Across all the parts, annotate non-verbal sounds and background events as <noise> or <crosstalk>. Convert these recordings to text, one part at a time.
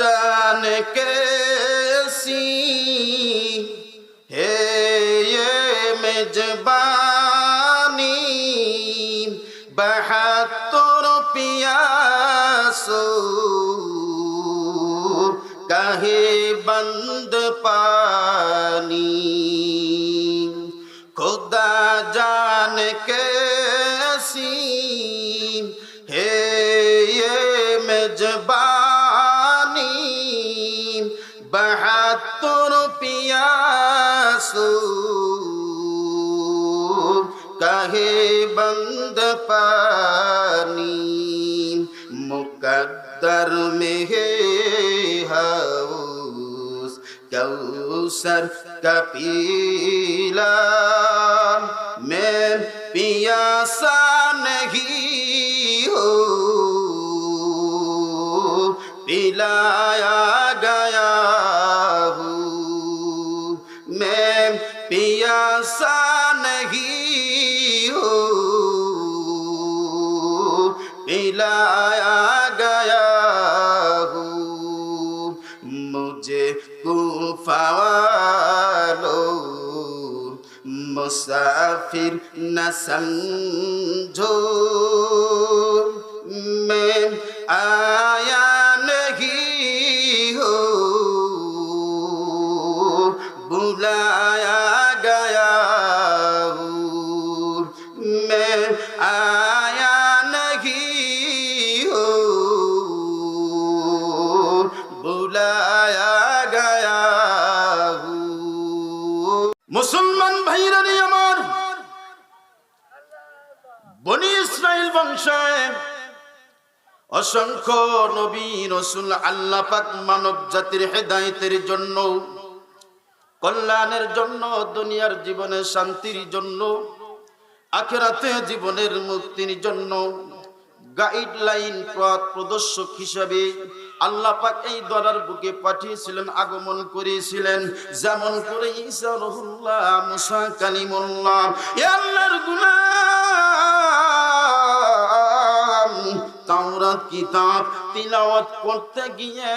जान कैसी है ये मेजबानी बहत्तर पियासो कहे बंद पानी मुकद्दर में है हाउस कौसर का पीला मैं पियासा नहीं हो पिलाया मुसाफिर न समझो मैं आया অসংখ্য নবী রসুল আল্লাহ পাক মানব জাতির হেদায়েতের জন্য, কল্যাণের জন্য, দুনিয়ার জীবনে শান্তির জন্য, আখেরাতে জীবনের মুক্তির জন্য গাইডলাইন পথ প্রদর্শক হিসাবে আল্লাহ পাক এই দরার বুকে পাঠিয়েছিলেন, আগমন করেছিলেন। যেমন করে ঈসা রহুল্লাহ, মুসা কালিমুল্লাহ আল্লাহর গুলাম। তাওরাত কিতাব তিলাওয়াত করতে গিয়ে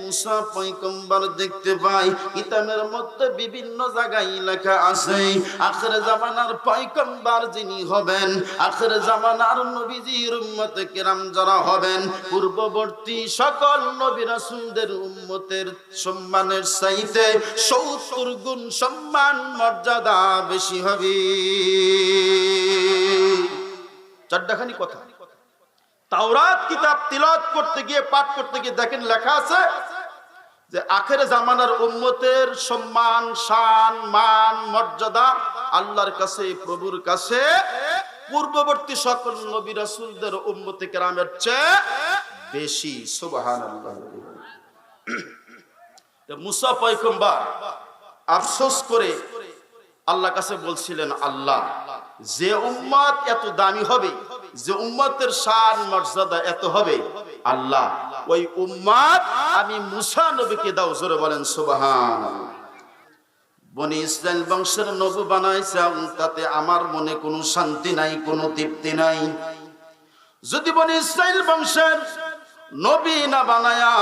মুসা পয়গম্বর দেখতে পাই, কিতাবের মধ্যে বিভিন্ন জায়গায় লেখা আছে, আখের জামানার পয়গম্বর যিনি হবেন, আখের জামানার নবীজির উম্মতে কেরাম যারা হবেন, পূর্ববর্তী সকল নবী রাসূলদের উম্মতের সম্মানের চাইতে সত্তর গুণ সম্মান, মর্যাদা বেশি হবে। চারটাখানি কথা। তাওরাত কিতাব তিলত করতে গিয়ে, পাঠ করতে গিয়ে দেখেন লেখা আছে যে আখের জামানার উম্মতের সম্মান, শান, মান, মর্যাদা আল্লাহর কাছে, প্রভুর কাছে, পূর্ববর্তী সকল নবী রাসূলদের উম্মতে কেরামের চেয়ে বেশি, সুবহানাল্লাহ। <clears throat> তো মুসা পয়গম্বর আফসোস করে আল্লাহ কাছে বলছিলেন, আল্লাহ, যে উম্মত এত দামি হবে যে উম্মতের শান, মর্যাদা এত হবে? আল্লাহ। ওই উম্মত আমি মুসা নবীকে দাও, জোরে বলেন সুবহান বনি ইসরায়েল বংশের নবী বানাইছাম তাতে আমার মনে কোনো শান্তি নাই, কোনো তৃপ্তি নাই। যদি বনি ইসরায়েল বংশের নবী না বানায়া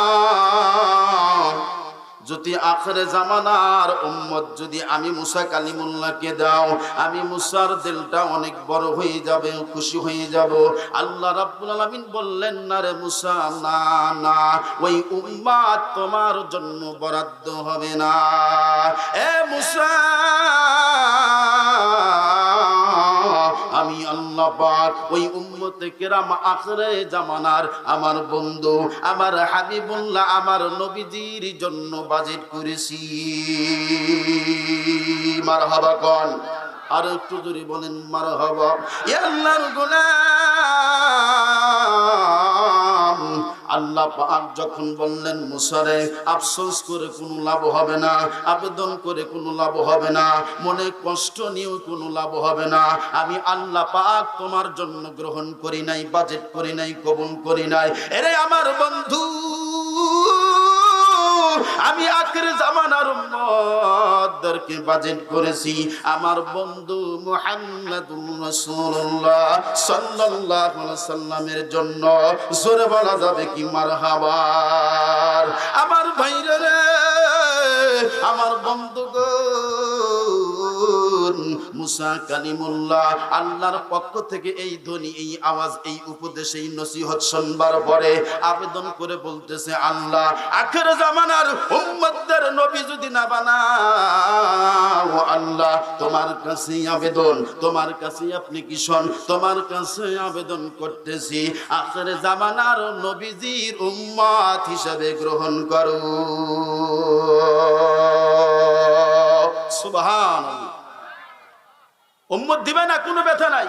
যদি আখরে জামানার উম্মত যদি আমি মুসা কালিমুল্লাহকে দাও, আমি মুসার দিলটা অনেক বড় হয়ে যাবে, খুশি হয়ে যাব। আল্লাহ রাব্বুল আলামিন বললেন, না রে মুসা, না না, ওই উম্মত তোমার জন্য বরাদ্দ হবে না। এ মুসা আমি আল্লাহ পাক ওই উম্মতে কেরাম আখরে জামানার আমার বন্ধু, আমার হাবিবুল্লাহ, আমার নবীজির জন্য বাজেট করেছি। মার হবা কন। আর একটু জোরে বলেন মার হবা আল্লাহর গোলাম। আল্লাহ পাক যখন বললেন, মুসারে, আফসোস করে কোনো লাভ হবে না, আবেদন করে কোনো লাভ হবে না, মনে কষ্ট নিয়েও কোনো লাভ হবে না, আমি আল্লাহ পাক তোমার জন্য গ্রহণ করি নাই, বাজেট করি নাই, কবুল করি নাই। এরে আমার বন্ধু আমি আখের জামানার উম্মতদেরকে বাজেট করেছি। আমার বন্ধু মুহাম্মাদুর রাসূলুল্লাহ সাল্লাল্লাহু আলাইহি সাল্লামের জন্য জোরে বলা যাবে কি মারহাবার আমার ভাইরা আমার বন্ধু গো। মুসা কালিমুল্লাহ, আল্লাহর পক্ষ থেকে এই ধ্বনি, এই আওয়াজ, এই উপদেশ, এই নসিহত শুনবার পরে আবেদন করে বলতেছে, আল্লাহ, আখের জামানার উম্মতদের নবী যদি না বানাও, আল্লাহ, তোমার কাছে আবেদন, তোমার কাছে আপনি তোমার কাছে আবেদন করতেছি, আখের জামানার নবীজির উম্মত হিসাবে গ্রহণ করো। সুবহান উম্মত দিবে না কোনো ব্যথা নাই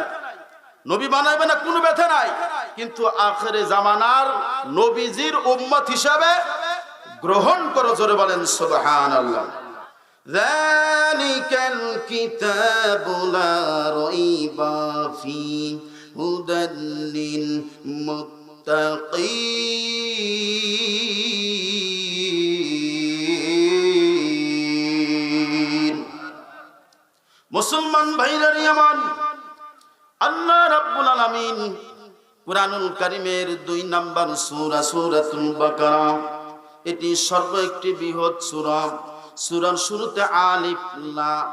নবী বানাবে না কোনো ব্যথা নাই কিন্তু আখেরে জামানার নবীজির উম্মত হিসাবে গ্রহণ করো জোরে বলেন সুবহানাল্লাহ ذلك الكتاب لا ريب فيه هدى للمتقين মুসলমান ভাইরার ইয়ামান আল্লাহ রাব্বুল আলামিন কুরআনুল কারীমের দুই নাম্বার সূরা, সূরাতুল বাকারা, এটি সর্ব একটি বৃহৎ সূরা। সূরার শুরুতে আলিফ, লাম,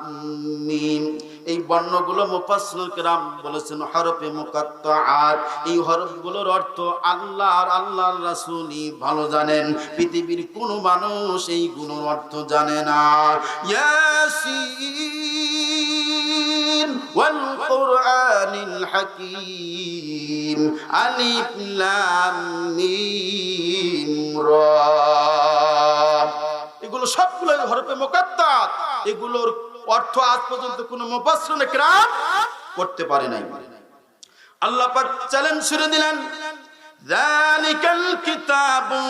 মিম, এই বর্ণগুলো মুফাসসিরুল কিরাম বলেছেন, হরফে মুকাত্তাআত। এই হরফগুলোর অর্থ আল্লাহ আর আল্লাহর রাসূলই ভালো জানেন, পৃথিবীর কোনো মানুষ এইগুলোর অর্থ জানে না। ইয়াসিন হাকীম আলিফ লাম মিম রা এগুলো সবগুলো হরফে মোকাত্তাত এগুলোর অর্থ আজ পর্যন্ত কোনো মুফাসসিরুল কিরাম করতে পারে নাই। আল্লাহ পাক চ্যালেঞ্জ ছুড়ে দিলেন, যালিকাল কিতাবু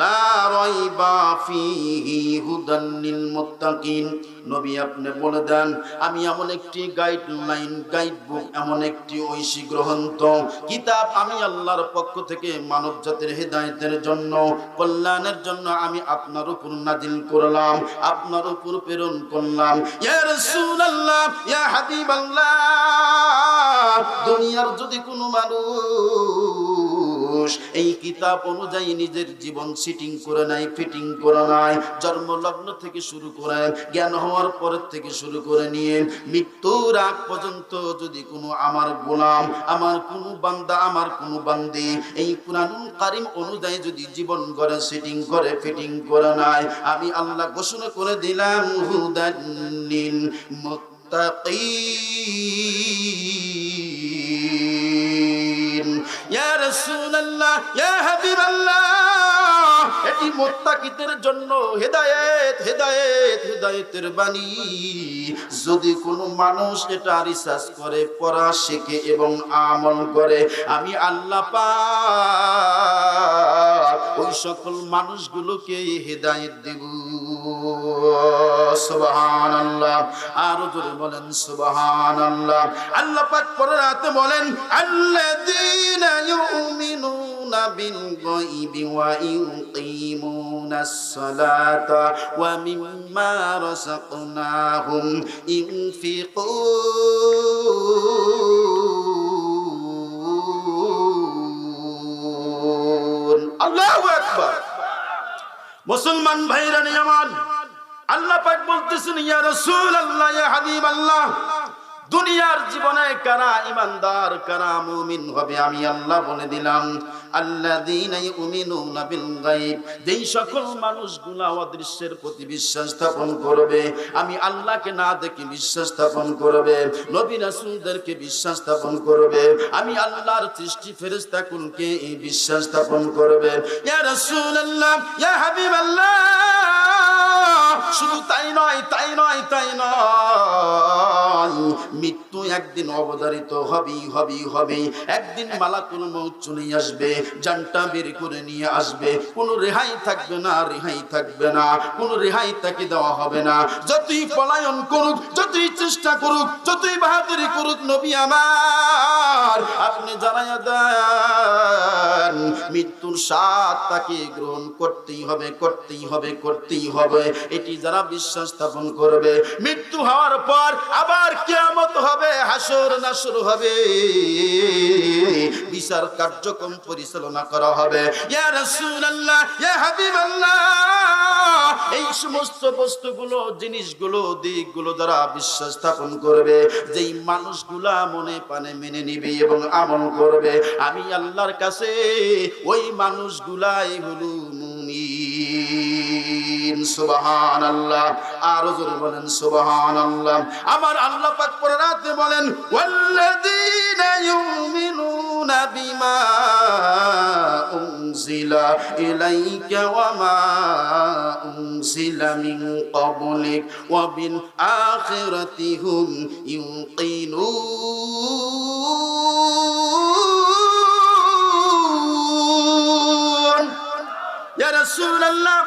লা নবী আপনি বলে দেন, আমি এমন একটি গাইডলাইন গাইড বুক এমন একটি ঐশী গ্রন্থ, কিতাব আমি আল্লাহর পক্ষ থেকে মানব জাতির হেদায়েতের জন্য, কল্যাণের জন্য আমি আপনার উপর নাজিল করলাম, আপনার উপর প্রেরণ করলাম। ইয়া দুনিয়ার যদি কোনো মানুষ এই কিতাব অনুযায়ী নিজের জীবন সিটিং করে নাই ফিটিং করে নাই জন্ম লগ্ন থেকে শুরু করে, জ্ঞান হওয়ার পরের থেকে শুরু করে নিয়ে, মৃত্যুর আগ পর্যন্ত যদি কোনো আমার গোলাম, আমার কোনো বান্দা, আমার কোনো বান্দি, এই কুরআনুল কারিম অনুযায়ী যদি জীবন গড়ে সিটিং করে ফিটিং করে নাই, আমি আল্লাহ ঘোষণা করে দিলাম হুদাল্লিল মুত্তাকিন। ইয়া রাসূলুল্লাহ, ইয়া হাবিবাল্লাহ। এটি মুত্তাকিদের জন্য হেদায়েত হেদায়েত, হেদায়েতের বাণী। যদি কোনো মানুষ এটা রিসার্চ করে, পড়া শেখে এবং আমল করে, আমি আল্লাহ পাক ওই সকল মানুষগুলোকে হেদায়েত দেব। সুবহানাল্লাহ। আরও জোরে বলেন, সুবহানাল্লাহ। আল্লাহ পাক পরের রাতে বলেন, আল্লাযীনা ইউমিনুনা বিল গায়বি ওয়া ইউকিমুনাস সালাতা ওয়া মিম্মা রাযাকনাহুম ইনফিকুন। মুসলমান ভাইরা নিয়ামান, আল্লাহ পাক বলতেছেন, ইয়া রাসূলুল্লাহ, ইয়া হাবিবাল্লাহ, দুনিয়ার জীবনে কারা ইমানদার কারা মুমিন হবে, আমি আল্লাহ বলে দিলাম। স্থাপন করবে, আমি আল্লাহকে না দেখে বিশ্বাস স্থাপন করবে, নবী রাসূলদেরকে বিশ্বাস স্থাপন করবে, আমি আল্লাহর সৃষ্টি ফেরেশতা কুলকে এই বিশ্বাস স্থাপন করবে। ইয়া রাসূলুল্লাহ, ইয়া হাবিবাল্লাহ! শুধু তাই নয় তাই নয় তাই নয়। মৃত্যু একদিন অবধারিত হবেই হবেই হবে একদিন মালাকুল মৌত চলে আসবে, জানটা বের করে নিয়ে আসবে। কোনো রেহাই থাকবে না, রেহাই থাকবে না। কোনো রেহাই তাকে দেওয়া হবে না। যতই পলায়ন করুক, যতই চেষ্টা করুক, যতই বাহাদুরি করুক, নবী আমার, আপনি জানাইয়া দেন, মৃত্যুর স্বাদ তাকে গ্রহণ করতেই হবে করতেই হবে করতেই হবে। এটি যারা বিশ্বাস স্থাপন করবে, মৃত্যু হওয়ার পর আবার কিয়ামত হবে, হাসর নাসর হবে। বিচার কার্যক্রম পরিচালনা করা হবে। এই সমস্ত বস্তুগুলো, জিনিসগুলো, দিকগুলো যারা বিশ্বাস স্থাপন করবে, যেই মানুষগুলা মনে পানে মেনে নিবে এবং আমল করবে, আমি আল্লাহর কাছে ওই মানুষগুলাই হলো মুমিন সুবহানাল্লাহ। আরও জোরে বলেন, সুবহানাল্লাহ। আমার আল্লাহ পাক পরে রাতে বলেন, ওয়াল্লাযীনা ইউমিনুনা বিমা উনজিলা ইলাইকা ওয়া মা উনজিলা মিন ক্বাবলিক ওয়া বিল আখিরাতি হুম ইউকিনুন। ইয়া রাসূলুল্লাহ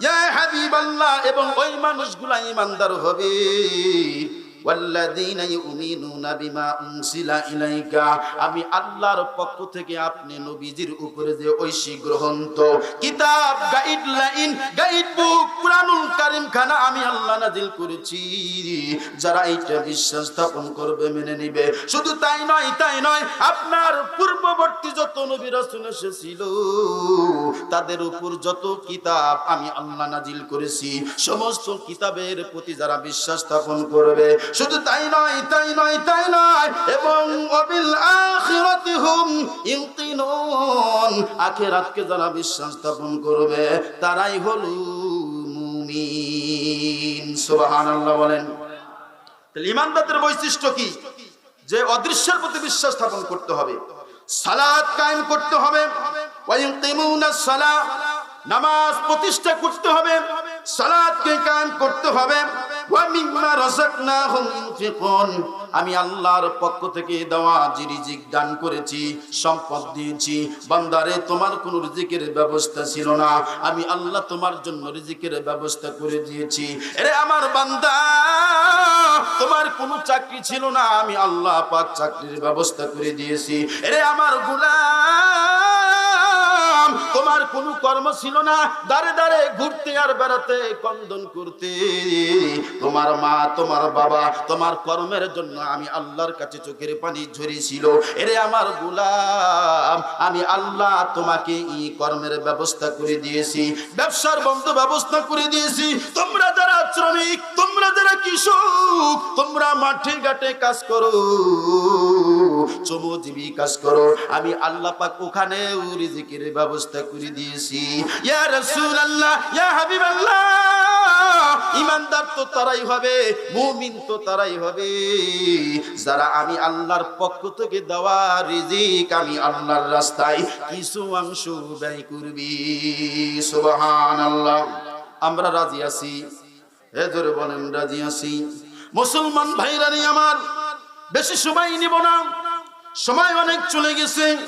ইয়া হাবিবাল্লাহ এবং ওই মানুষগুলা ইমানদার হবে। আমি আল্লাহর পক্ষ থেকে আপনি নবীজির উপরে যে ঐশী গ্রন্থ কিতাব গাইডলাইন গাইড বুক, কুরআনুল আমি আল্লাহ করেছি। যারা এইটা বিশ্বাস স্থাপন করবে, মেনে শুধু তাই নয় তাই নয়, আপনার পূর্ববর্তী যত নবী রাসূল এসেছিল, তাদের উপর যত কিতাব আমি আল্লাহ নাজিল করেছি, সমস্ত কিতাবের প্রতি যারা বিশ্বাস স্থাপন করবে শুধু তাই নয় তাই নয় তাই নয়। এবং অবিল আখিরাতি হুম যারা বিশ্বাস স্থাপন করবে, তারাই হলো মুমিন। সুবহানাল্লাহ বলেন। বৈশিষ্ট্য কি? যে অদৃশ্যের প্রতি বিশ্বাস স্থাপন করতে হবে। কায়েম করতে হবে। নামাজ প্রতিষ্ঠা করতে হবে। কায়েম করতে হবে। আমি আল্লাহর পক্ষ থেকে দেওয়া যে রিজিক দান করেছি, সম্পদ দিয়েছি। বান্দারে, তোমার কোনো রিজিকের ব্যবস্থা ছিল না। আমি আল্লাহ তোমার জন্য রিজিকের ব্যবস্থা করে দিয়েছি। এরে আমার বান্দা, তোমার কোনো চাকরি ছিল না। আমি আল্লাহ পাক চাকরির ব্যবস্থা করে দিয়েছি। এরে আমার গুলাম তোমার কোনো কর্ম ছিল না। দাঁড়ে দাঁড়ে ঘুরতে আর বেড়াতে কন্দন করতে। তোমার মা, তোমার বাবা, তোমার কর্মের জন্য আমি আল্লাহর কাছে চোখের পানি ঝরেছিল। এরে আমার গুলাম, আমি আল্লাহ তোমাকে এই কর্মের ব্যবস্থা করে দিয়েছি, ব্যবসার বন্ধ ব্যবস্থা করে দিয়েছি। তোমরা যারা শ্রমিক, তোমরা যারা কৃষক, তোমরা মাঠে ঘাটে কাজ করো, শ্রমজীবী কাজ করো। আমি আল্লাহ পাক ওখানেও রিজিকের ব্যবস্থা করে দিয়েছি। ইয়া রাসূলুল্লাহ, ইয়া ইমানদার তো তারাই হবে, মুমিন তো তারাই হবে। যারা আমি আল্লাহর পক্ষ থেকে দেওয়া রিজিক, আমি আল্লাহর রাস্তায় কিছু অংশ ব্যয় করবি। সুবহানাল্লাহ। আমরা রাজি আছি। হে জোরে বলেন, রাজি আছি। মুসলমান ভাইরা আমার, বেশি সময় নিব না। সময় অনেক চলে গেছে।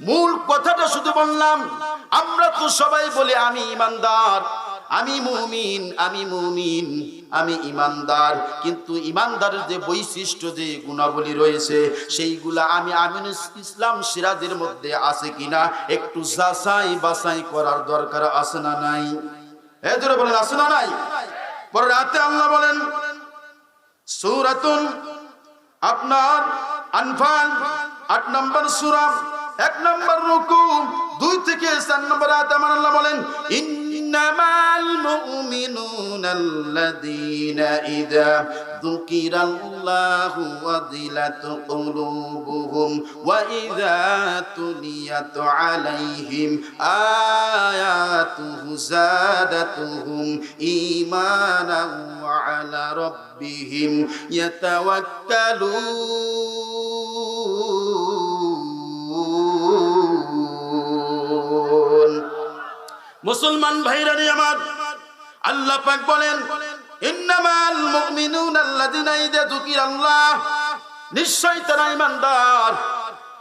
মূল কথাটা শুধু বললাম আমরা তো সবাই বলে, আমি ইমানদার, আমি মুমিন আমি মুমিন, আমি ইমানদার। কিন্তু ইমানদারের যে বৈশিষ্ট্য, যে গুণাবলী রয়েছে, সেইগুলা আমি আমিন ইসলাম সিরাজের মধ্যে আছে কিনা, একটু যাচাই বাছাই করার দরকার আছে না নাই? এ জোরে বলেন, আছে না নাই? পরে রাতে আল্লাহ বলেন, সূরাতুন, আপনার আনফাল, আট নম্বর সূরা এক নম্বর রুকু, দুই থেকে চার নম্বর আয়াত আমার আল্লাহ বলেন, ইন্নামাল মুমিনুনাল্লাযীনা ইযা যুকিরাল্লাহু ওয়াজিলাত কুলুবুহুম ওয়া ইযা তুলিয়াত আলাইহিম আয়াতুহু যাদাতুহুম ঈমানান ওয়া আলা রাব্বিহিম ইয়াতাওয়াক্কালুন মুসলমান ভাইরা রে আমার, আল্লাহ পাক বলেন, ইন্নামাল মুমিনুন আল্লাযিনা ইযা যুকিরাল্লাহ। নিশ্চয় তারা ঈমানদার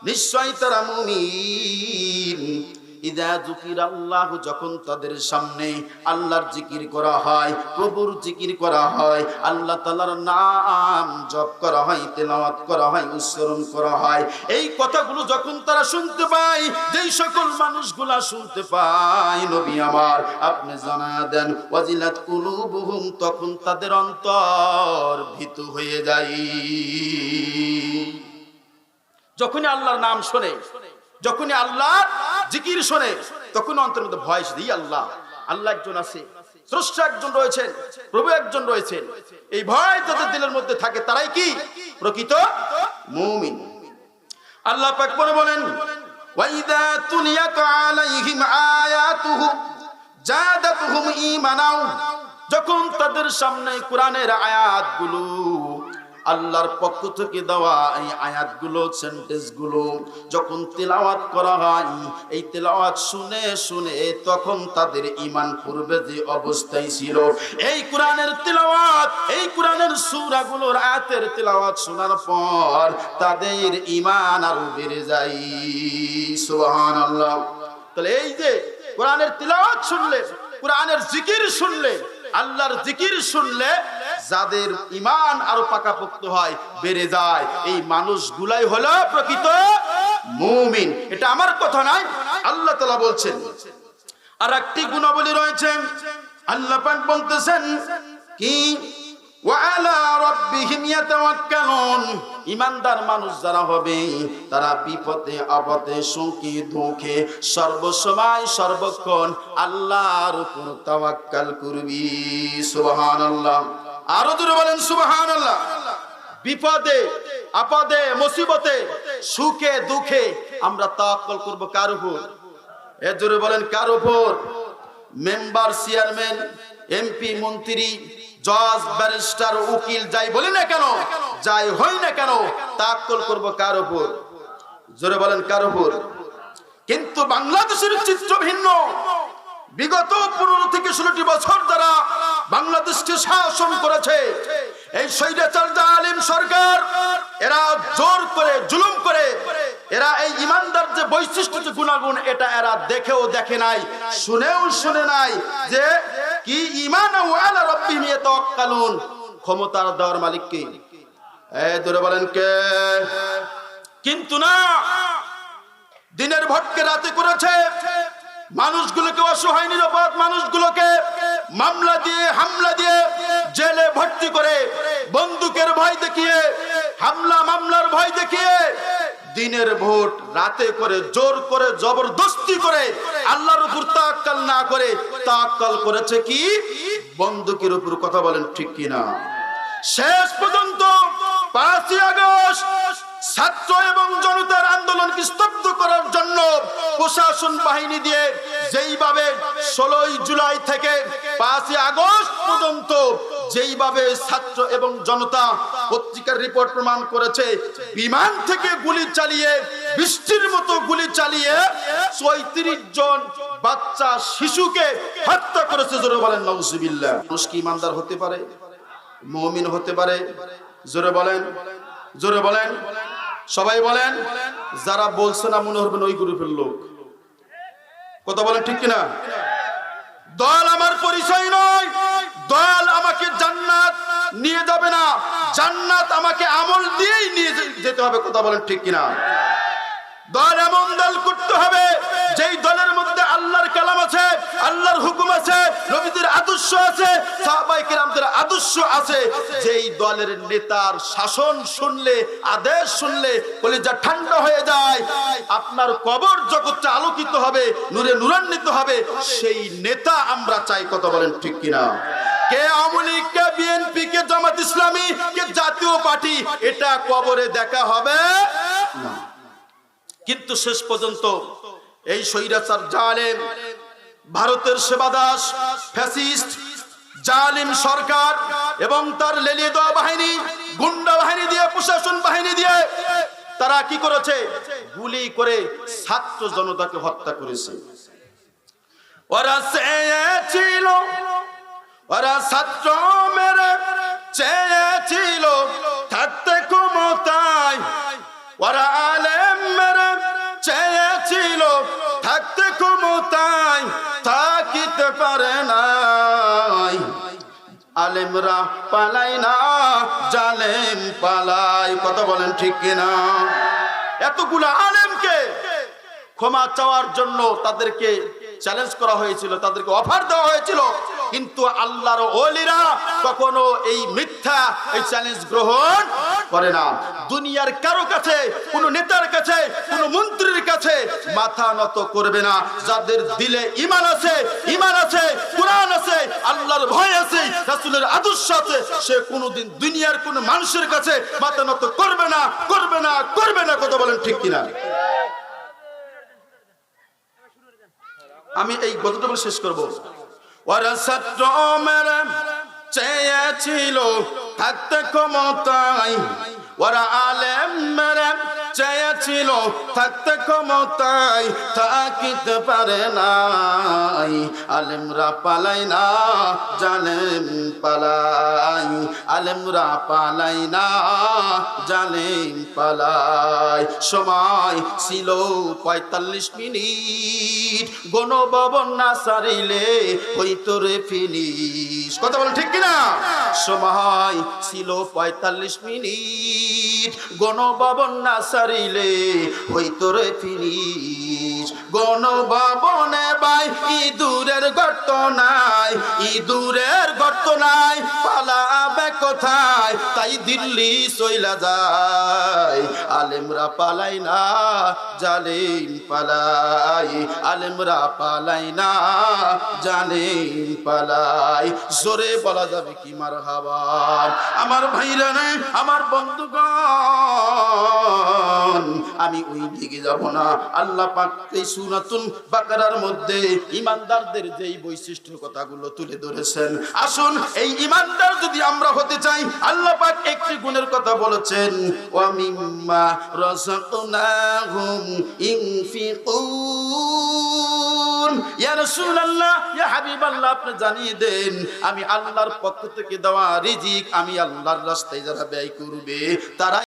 নিশ্চয় তারা মুমিন। ইদা জুকির আল্লাহ যখন তাদের সামনে আল্লাহর জিকির করা হয়, প্রভুর জিকির করা হয়, আল্লাহ তালার নাম জপ করা হয়, তেলাওয়াত করা হয়, উচ্চারণ করা হয়, এই কথাগুলো যখন তারা শুনতে পায়, যেই সকল মানুষগুলা শুনতে পায়, নবী আমার, আপনি জানা দেন, ওয়াজিলাত কুলুবুহুম, তখন তাদের অন্তর ভীত হয়ে যায়। যখনই আল্লাহর নাম শোনে, যখনই আল্লাহ জিকির শোনে তখন অন্তর মধ্যে ভয় দিই আল্লাহ আল্লাহ একজন আছে, স্রষ্টা একজন রয়েছেন, প্রভু একজন রয়েছেন। এই ভয় যাদের দিলের মধ্যে থাকে তারাই কি? প্রকৃত মুমিন। আল্লাহ পাক পরে বলেন ওয়াইদা তুলিয়াত আলাইহিম আয়াতুহু জাদাতুহুম ঈমানাও। যখন তাদের সামনে কোরআনের আয়াতগুলো আল্লাহর পক্ষ থেকে দেওয়া এই আয়াতগুলো সেন্টেন্সগুলো যখন তেলাওয়াত করা হয়, এই তেলাওয়াত শুনে শুনে তখন তাদের ইমান পূর্বে যে অবস্থায় ছিল। এই কোরআনের তেলাওয়াত, এই কোরআনের সূরাগুলোর আয়াতের তেলাওয়াত শোনার পর তাদের ইমান আরও বেড়ে যায়। সুবহানাল্লাহ। তাহলে এই যে কোরআনের তিলাওয়াত শুনলে কোরআনের জিকির শুনলে আল্লাহর জিকির শুনলে যাদের ইমান আরও পাকাপোক্ত হয়, বেড়ে যায়। এই মানুষগুলাই হলো প্রকৃত মুমিন। এটা আমার কথা নয়। আল্লাহ তাআলা বলছেন, আর একটি গুণাবলী রয়েছে। আল্লাহ পাক বলতেছেন, কি? ওয়ালা রাব্বিহিম ইয়াতাওয়াক্কালুন। ইমানদার মানুষ যারা হবে, তারা বিপদে, আপদে, সুখে, দুঃখে সর্বসময়, সর্বক্ষণ আল্লাহর উপর তাওয়াক্কাল করবি। সুবহানাল্লাহ। আরও দূরে বলেন, সুবহানাল্লাহ। বিপদে, আপদে, মুসিবতে, সুখে, দুঃখে আমরা তাওয়াক্কাল করব কার উপর? এ জোরে বলেন, কার উপর? মেম্বার, চেয়ারম্যান, এমপি, মন্ত্রী জজ, ব্যারিস্টার, উকিল, যাই বলি না কেন, যাই হই না কেন তাক্কল করব কার উপর? জোরে বলেন কার উপর? কিন্তু বাংলাদেশের চিত্র ভিন্ন। বিগত পনেরো থেকে ষোলোটি বছর যারা বাংলাদেশকে শাসন করেছে, এই স্বৈরাচার জালিম সরকার, এরা জোর করে, জুলুম করে, এরা এই ইমানদার যে বৈশিষ্ট্য যে গুণাগুণ, এটা এরা দেখেও দেখে নাই, শুনেও শুনে নাই যে কি ইমান ক্ষমতার দেওয়ার মালিক কে ধরে বলেন কে? কিন্তু না, দিনের ভটকে রাতে করেছে। মানুষগুলোকে অসহায়, নিরাপদ মানুষগুলোকে মামলা দিয়ে, হামলা দিয়ে জেলে ভর্তি করে, বন্দুকের ভয় দেখিয়ে, হামলা, মামলার ভয় দেখিয়ে দিনের ভোট, রাতে করে, জোর করে, জবরদস্তি করে, আল্লাহর উপর তাক্কাল না করে তাক্কাল করেছে কি? বন্দুকের উপর কথা বলেন ঠিক কিনা? শেষ পর্যন্ত পাঁচই আগস্ট ছাত্র এবং জনতার আন্দোলনকে স্তব্ধ করার জন্য প্রশাসন বাহিনী দিয়ে যেইভাবে ষোলোই জুলাই থেকে পাঁচই আগস্ট পর্যন্ত যেইভাবে ছাত্র এবং জনতা পত্রিকার রিপোর্ট প্রমাণ করেছে, বিমান থেকে গুলি চালিয়ে, বৃষ্টির মতো গুলি চালিয়ে চৌত্রিশ জন বাচ্চা, শিশুকে হত্যা করেছে জোরে বলেন নজুবিল্লাহ মানুষ কি ইমানদার হতে পারে? মমিন হতে পারে? জোরে বলেন জোরে বলেন, সবাই বলেন, যারা বলছে না মনে হবেন ওই গ্রুপের লোক। কথা বলেন ঠিক কিনা? দল আমার পরিচয় নয়। দয়াল আমাকে জান্নাত নিয়ে যাবে না। জান্নাত আমাকে আমল দিয়েই নিয়ে যেতে হবে, কথা বলেন ঠিক কিনা। দল এমন দল করতে হবে আদর্শ আছে, সাহাবাই কিরামদের আদর্শ আছে। যেই দলের নেতার শাসন শুনলে, আদেশ শুনলে কলিজা ঠান্ডা হয়ে যায়, আপনার কবর জগৎটা আলোকিত হবে, নূরে নূরান্বিত হবে, সেই নেতা আমরা চাই, কথা বলেন ঠিক কিনা? কে আওয়ামী লীগ, কে বিএনপি, কে জামাত ইসলামী, কে জাতীয় পার্টি, এটা কবরে দেখা হবে না। কিন্তু শেষ পর্যন্ত এই স্বৈরাচার জালেম ভারতের সেবাদাস, ফ্যাসিস্ট, জালিম সরকার এবং তার লেলিয়ে দেওয়া বাহিনী, গুন্ডা বাহিনী দিয়ে, প্রশাসন বাহিনী দিয়ে তারা কি করেছে? গুলি করে ছাত্র জনতাকে হত্যা করেছে। ওরা চেয়েছিল, ওরা ছাত্র মেরে চেয়েছিল, থাকতে ক্ষমতায়। ওরা আলেমরা পালাই না, জালেম পালাই। কত বলেন ঠিক কিনা? এতগুলো আলেমকে ক্ষমা চাওয়ার জন্য তাদেরকে চ্যালেঞ্জ করা হয়েছিল, তাদেরকে অফার দেওয়া হয়েছিল। কিন্তু আল্লাহর ওলিরা কখনো এই মিথ্যা, এই চ্যালেঞ্জ গ্রহণ করে না। দুনিয়ার কারও কাছে, কোনো নেতার কাছে, কোনো মন্ত্রীর কাছে মাথা নত করবে না। যাদের দিলে ইমান আছে ইমান আছে, কোরআন আছে, আল্লাহর ভয় আছে, রাসূলের আদর্শ আছে, সে কোনোদিন দুনিয়ার কোন মানুষের কাছে মাথা নত করবে না করবে না করবে না, কথা বলেন ঠিক কিনা? আমি এই গতটা শেষ করব। ওরা ছাত্র মেরে চেয়েছিল থাকতে ক্ষমতায়। ওরা আলেম মেরে চেয়েছিল থাকতে ক্ষমতায় থাকিতে পারে নাই। আলেমরা পালাই না, জালেম পালাই। আলেমরা পালাই না, জালেম পালাই। সময় ছিল পঁয়তাল্লিশ মিনিট। গণভবন না সারিলে হইতো রে ফিনিশ। কথা বলেন ঠিক কিনা? সময় ছিল পঁয়তাল্লিশ মিনিট। গণভবন না সারিলে হইতো রে ফিনিশ গণভবনে বাই, ইঁদুরের গর্ত নাই, ইঁদুরের গর্ত নাই, পালাবে কোথায়? তাই দিল্লি চইলা যায়। আলেমরা পালাই না, জালিম পালাই। আলেমরা পালাই না, জালিম পালাই। জোরে বলা যাবে কি মার আমার ভাইরা রে, আমার বন্ধুগণ, আমি ওই দিকে যাব না। আল্লাহ পাক এই সুনাতুন বাকারার মধ্যে ইমানদারদের যেই বৈশিষ্ট্য কথাগুলো তুলে ধরেছেন। আসুন, এই ইমানদার যদি আমরা হতে চাই, আল্লাহ পাক একটি গুণের কথা বলেছেন, ওয়া মিম্মা রাযাকনাহুম ইনফিকুন। ইয়া রাসূলুল্লাহ, ইয়া হাবিবাল্লাহ, আপনি জানিয়ে দেন, আমি আল্লাহর পক্ষ থেকে দেওয়া রিজিক আমি আল্লাহর রাস্তায় যারা ব্যয় করবে তারা